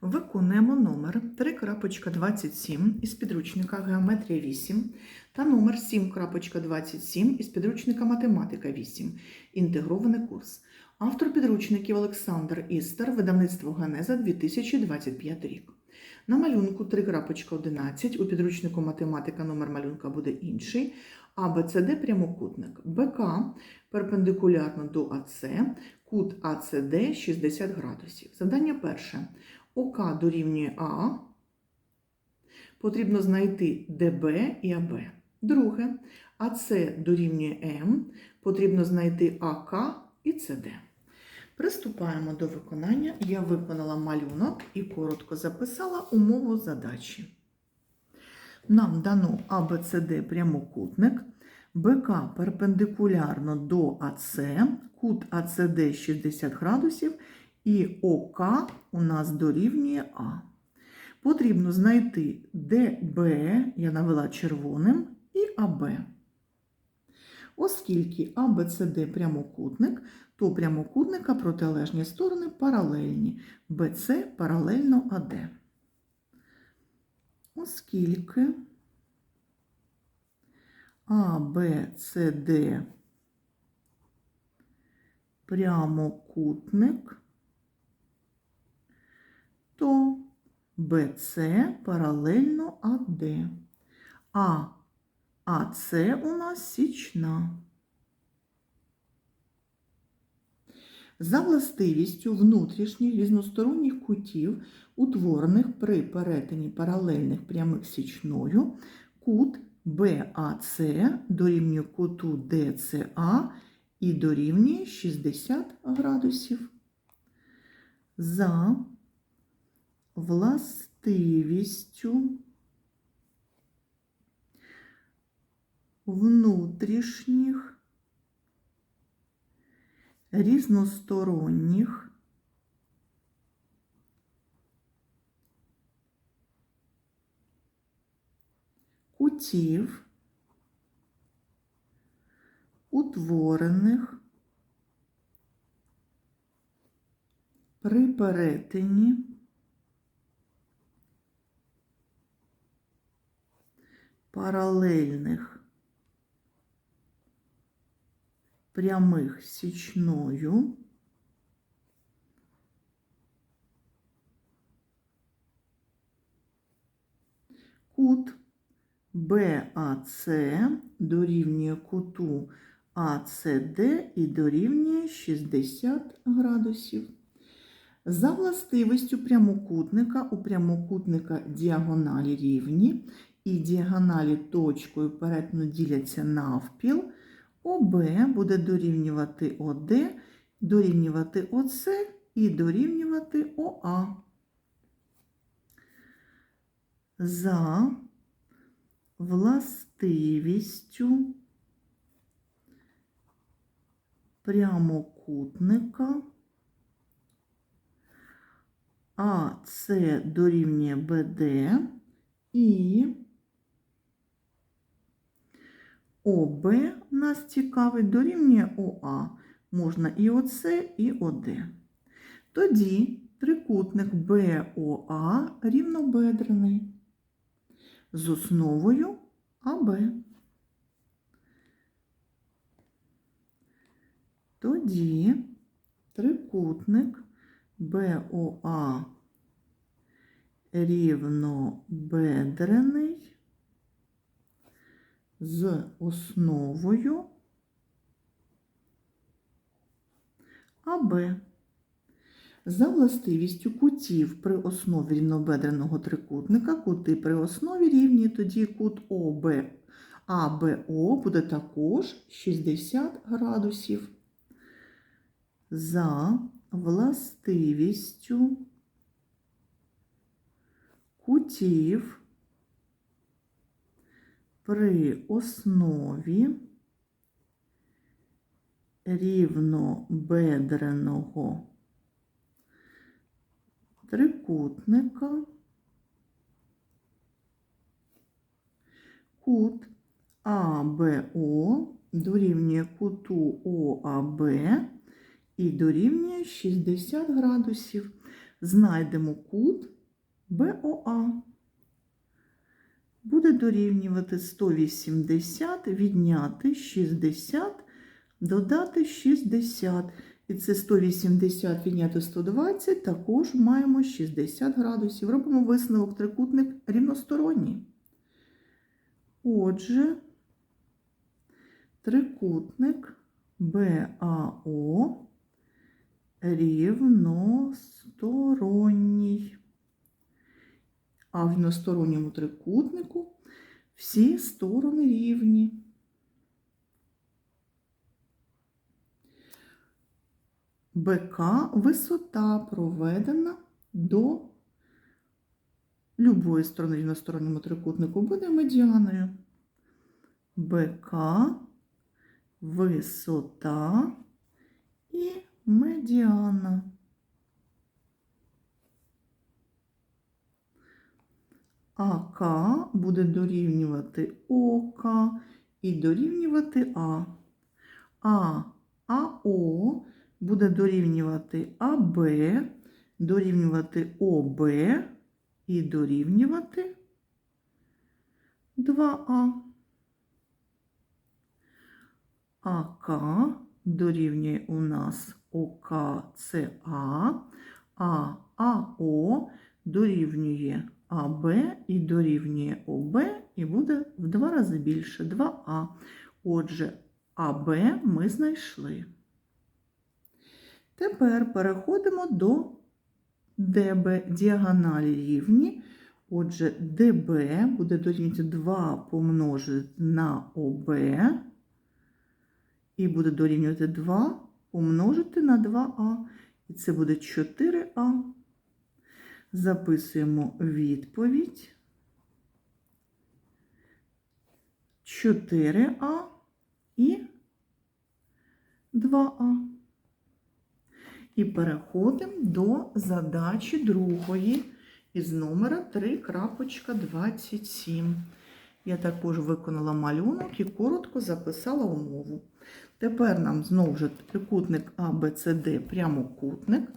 Виконуємо номер 3.27 із підручника Геометрія 8 та номер 7.27 із підручника Математика 8. Інтегрований курс. Автор підручників Олександр Істер, видавництво Генеза 2025 рік. На малюнку 3.11 у підручнику математика номер малюнка буде інший. АБЦД прямокутник. БК перпендикулярно до АЦ, кут АЦД 60 градусів. Завдання перше. ОК дорівнює А. Потрібно знайти ДБ і АБ. Друге. АЦ дорівнює М. Потрібно знайти АК і ЦД. Приступаємо до виконання. Я виконала малюнок і коротко записала умову задачі. Нам дано АБЦД прямокутник, БК перпендикулярно до АЦ, кут АЦД 60 градусів і ОК у нас дорівнює А. Потрібно знайти ДБ, я навела червоним, і АБ. Оскільки АБЦД прямокутник, то прямокутника протилежні сторони паралельні, БЦ паралельно АД. Оскільки АБЦД прямокутник, то БЦ паралельно АД. А АЦ у нас січна. За властивістю внутрішніх різносторонніх кутів, утворених при перетині паралельних прямих січною, кут БАЦ дорівнює куту ДЦА і дорівнює 60 градусів. За властивістю внутрішніх різносторонніх кутів, утворених при перетині паралельних прямих січною кут БАЦ дорівнює куту АЦД і дорівнює 60 градусів. За властивістю прямокутника у прямокутника діагоналі рівні і діагоналі точкою перетину діляться навпіл, ОБ буде дорівнювати ОД, дорівнювати ОС і дорівнювати ОА. За властивістю прямокутника АС дорівнює БД і ОБ нас цікавить дорівнює ОА. Можна і ОС, і ОД. Тоді трикутник БОА рівнобедрений з основою АБ. Тоді трикутник БОА рівнобедрений з основою АБ. За властивістю кутів при основі рівнобедреного трикутника, кути при основі рівні, тоді кут ОБ АБО буде також 60 градусів. За властивістю кутів при основі рівнобедреного трикутника кут АБО дорівнює куту ОАБ і дорівнює 60 градусів. знайдемо кут БОА. Буде дорівнювати 180, відняти 60, додати 60. І це 180 відняти 120, також маємо 60 градусів. Робимо висновок трикутник рівносторонній. Отже, трикутник БАО рівносторонній. А в рівносторонньому трикутнику всі сторони рівні. БК висота проведена до любої сторони рівносторонньому трикутнику буде медіаною. БК висота і медіана. АК буде дорівнювати ОК і дорівнювати А. А АО буде дорівнювати АБ, дорівнювати ОБ і дорівнювати 2А. АК дорівнює у нас ОКЦА, а АО дорівнює АБ і дорівнює ОБ і буде в два рази більше 2А. Отже, АБ ми знайшли. Тепер переходимо до ДБ діагоналі рівні. Отже, ДБ буде дорівнювати 2 помножити на ОБ і буде дорівнювати 2 помножити на 2а. І це буде 4а. Записуємо відповідь. 4а і 2а. І переходимо до задачі другої із номера 3.27. Я також виконала малюнок і коротко записала умову. Тепер нам знову ж трикутник ABCD прямокутник,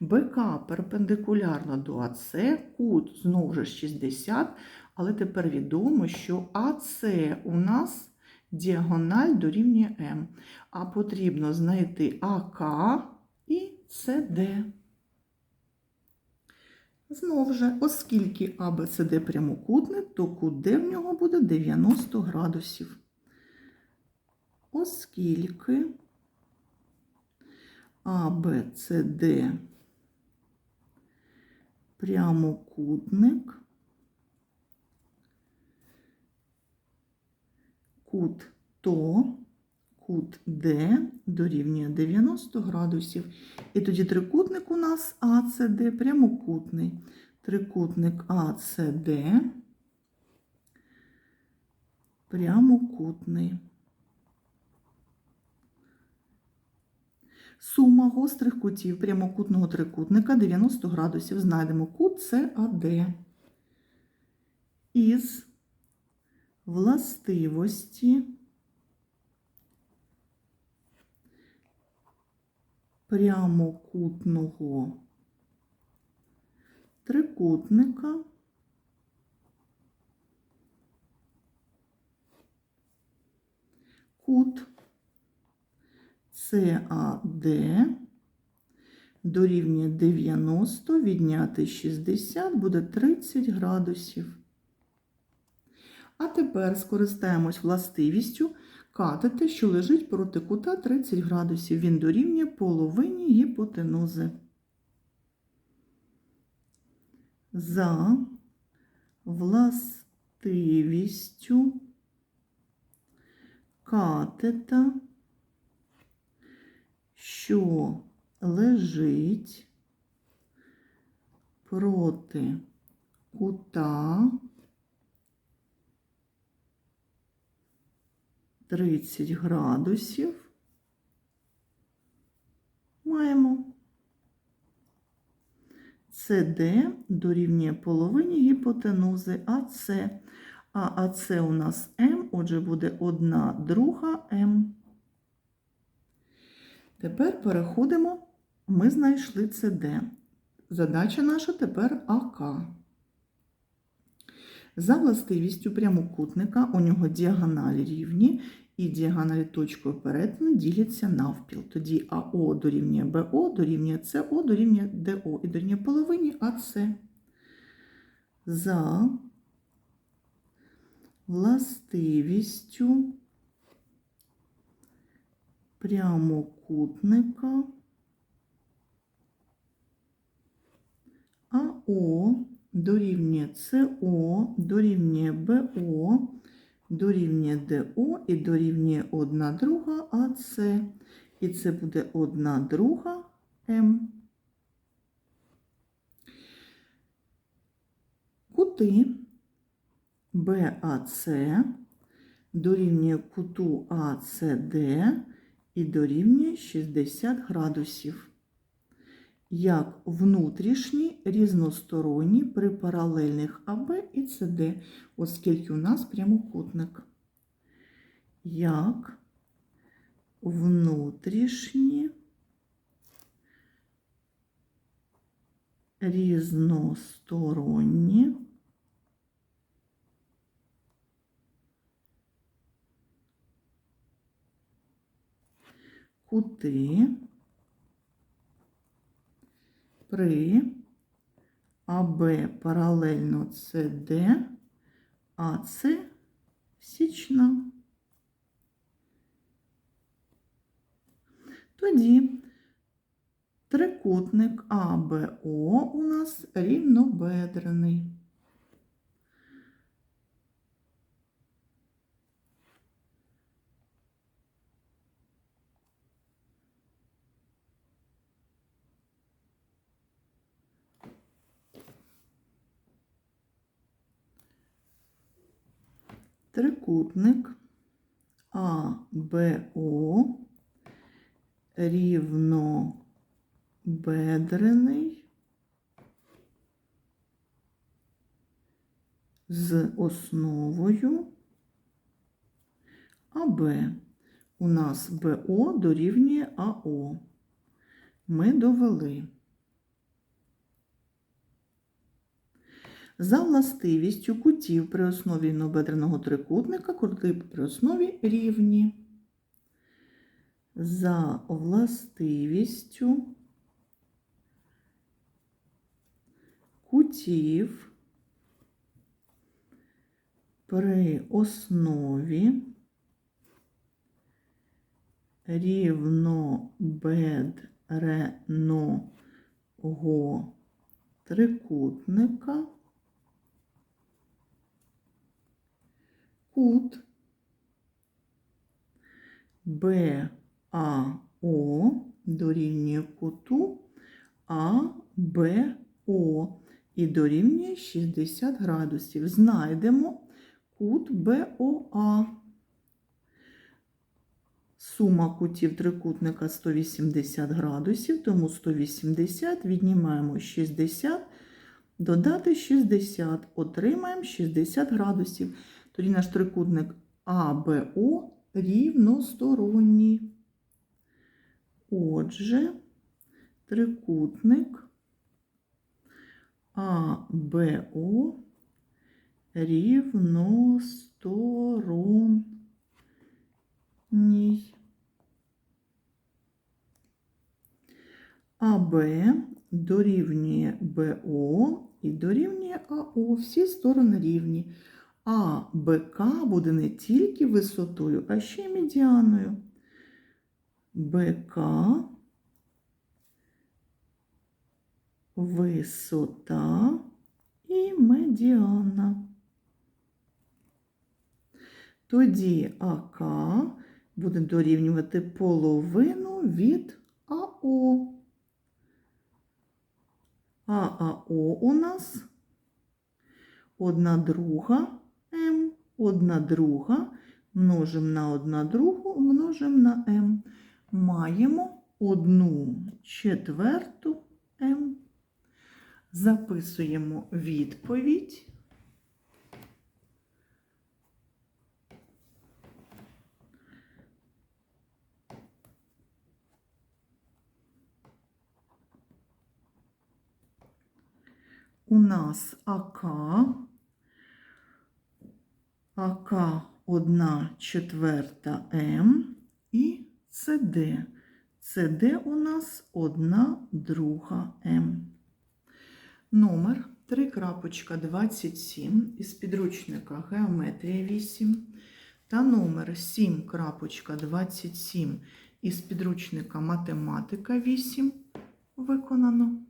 БК перпендикулярно до АС, кут знову ж 60, але тепер відомо, що АС у нас діагональ дорівнює М, а потрібно знайти АК і СД. Знову ж, оскільки АБЦД прямокутник, то кут в нього буде 90 градусів. Оскільки АБЦД прямокутник, кут то, кут Д дорівнює 90 градусів. І тоді трикутник у нас АЦД прямокутний. Трикутник АЦД прямокутний. Сума гострих кутів прямокутного трикутника 90 градусів. Знайдемо кут САД із властивості прямокутного трикутника кут САД дорівнює 90, відняти 60 буде 30 градусів. А тепер скористаємось властивістю катета, що лежить проти кута 30 градусів. Він дорівнює половині гіпотенузи. За властивістю катета, що лежить проти кута 30 градусів маємо СД дорівнює половині гіпотенузи АС. А АС у нас М, отже, буде 1 друга М. Тепер переходимо, ми знайшли СД. задача наша тепер АК. За властивістю прямокутника у нього діагоналі рівні і діагоналі точкою перетину діляться навпіл. Тоді АО дорівнює БО, дорівнює СО, дорівнює ДО і дорівнює половині АС. За властивістю прямокутника АО дорівнює СО, дорівнює БО, дорівнює ДО і дорівнює 1 друга АС. І це буде 1 друга М. Кути БАЦ дорівнює куту АЦД і дорівнює 60 градусів як внутрішні різносторонні при паралельних АБ і СД, оскільки у нас прямокутник. Як внутрішні різносторонні кути при АБ паралельно СД, АЦ січна. Тоді трикутник АБО у нас рівнобедрений. Трикутник АБО рівнобедрений з основою АБ. У нас БО дорівнює АО. Ми довели. За властивістю кутів при основі рівнобедреного трикутника кути при основі рівні. За властивістю кутів при основі рівнобедреного трикутника кут БАО дорівнює куту АБО і дорівнює 60 градусів. Знайдемо кут БОА. Сума кутів трикутника 180 градусів, тому 180 віднімаємо 60, додати 60, отримаємо 60 градусів. Тоді наш трикутник АБО рівносторонній. Отже, трикутник АБО рівносторонній. АБ дорівнює БО і дорівнює АО. Всі сторони рівні. А БК буде не тільки висотою, а ще й медіаною. БК висота і медіана. Тоді АК буде дорівнювати половину від АО. А АО у нас одна друга М, одна друга, множимо на одна другу, множимо на М. Маємо одну четверту М. Записуємо відповідь. У нас АК, АК 1 четверта М і СД. СД у нас 1 друга М. Номер 3.27 із підручника Геометрія 8 та номер 7.27 із підручника Математика 8 виконано.